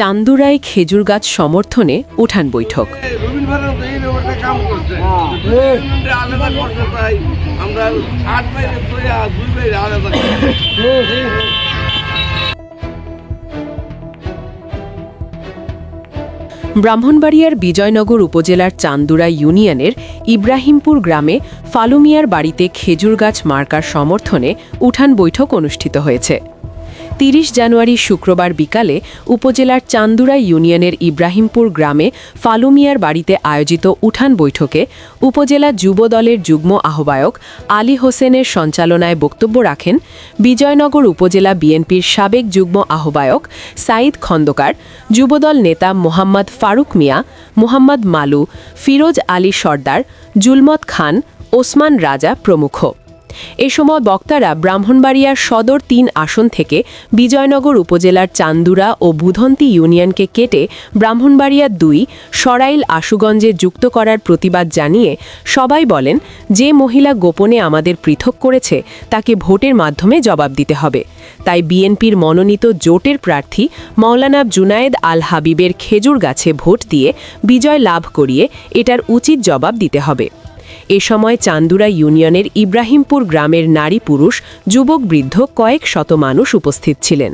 চান্দুরায় খেজুর গাছ সমর্থনে উঠান বৈঠক। করছি। ব্রাহ্মণবাড়িয়ার বিজয়নগর উপজেলার চান্দুরা ইউনিয়নের ইব্রাহিমপুর গ্রামে ফালুমিয়ার বাড়িতে খেজুর গাছ মার্কার সমর্থনে উঠান বৈঠক অনুষ্ঠিত হয়েছে। তিরিশ জানুয়ারি শুক্রবার বিকালে উপজেলার চান্দুরা ইউনিয়নের ইব্রাহিমপুর গ্রামে ফালুমিয়ার বাড়িতে আয়োজিত উঠান বৈঠকে উপজেলা যুব দলের যুগ্ম আহ্বায়ক আলী হোসেনের সঞ্চালনায় বক্তব্য রাখেন বিজয়নগর উপজেলা বিএনপির সাবেক যুগ্ম আহ্বায়ক সাঈদ খন্দকার, যুবদল নেতা মোহাম্মদ ফারুক মিয়া, মোহাম্মদ মালু, ফিরোজ আলী সর্দার, জুলমত খান, ওসমান রাজা প্রমুখ। এ সময় বক্তারা ব্রাহ্মণবাড়িয়ার সদর তিন আসন থেকে বিজয়নগর উপজেলার চান্দুরা ও বুধন্তি ইউনিয়নকে কেটে ব্রাহ্মণবাড়িয়া দুই, সরাইল আশুগঞ্জে যুক্ত করার প্রতিবাদ জানিয়ে সবাই বলেন, যে মহিলা গোপনে আমাদের পৃথক করেছে, তাকে ভোটের মাধ্যমে জবাব দিতে হবে। তাই বিএনপির মনোনীত জোটের প্রার্থী মৌলানা জুনায়েদ আল হাবিবের খেজুর গাছে ভোট দিয়ে বিজয় লাভ করিয়ে এটার উচিত জবাব দিতে হবে। এ সময় চান্দুরা ইউনিয়নের ইব্রাহিমপুর গ্রামের নারী পুরুষ, যুবক বৃদ্ধ কয়েক শত মানুষ উপস্থিত ছিলেন।